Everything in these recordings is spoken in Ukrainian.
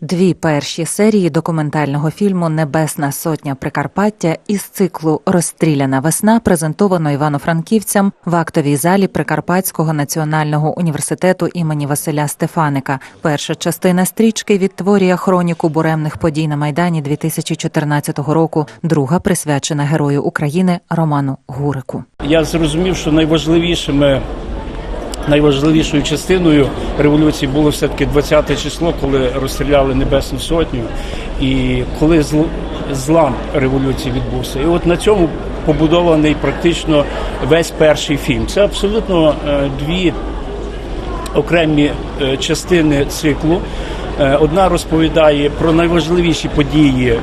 Дві перші серії документального фільму Небесна сотня Прикарпаття із циклу Розстріляна весна презентовано івано-франківцям в актовій залі Прикарпатського національного університету імені Василя Стефаника. Перша частина стрічки відтворює хроніку буремних подій на майдані 2014 року. Друга присвячена герою України Роману Гурику. Я зрозумів, що найважливішими. Найважливішою частиною революції було все-таки 20 число, коли розстріляли Небесну Сотню, і коли зл- злам революції відбувся. І от на цьому побудований практично весь перший фільм. Це абсолютно е, дві окремі е, частини циклу. Е, Одна розповідає про найважливіші події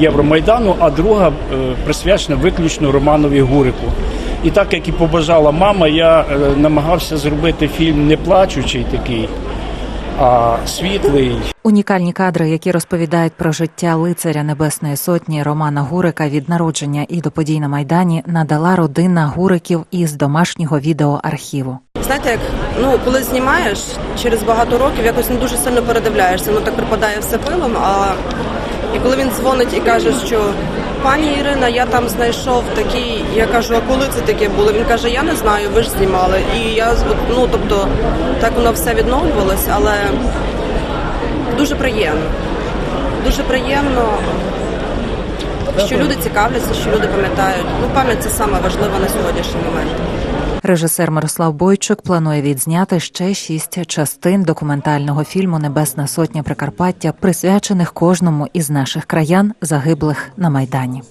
Євромайдану, а друга присвячена виключно Романові Гурику. І так як і побажала мама, я е, намагався зробити фільм не плачучий такий, а світлий. Унікальні кадри, які розповідають про життя лицаря Небесної Сотні Романа Гурика від народження і до подій на майдані, надала родина Гуриків із домашнього відеоархіву. Знаєте, як ну коли знімаєш через багато років, якось не дуже сильно передивляєшся. Ну так припадає все пилом. А і коли він дзвонить і каже, що пані Ірина, я там знайшов такий. Я кажу, а коли це таке було? Він каже, я не знаю, ви ж знімали. І я ну тобто так воно все відновлювалось, але дуже приємно. Дуже приємно, що люди цікавляться, що люди пам'ятають. Ну, пам'ять це саме важливе на сьогоднішній момент. Режисер Мирослав Бойчук планує відзняти ще шість частин документального фільму Небесна Сотня Прикарпаття, присвячених кожному із наших краян, загиблих на майдані.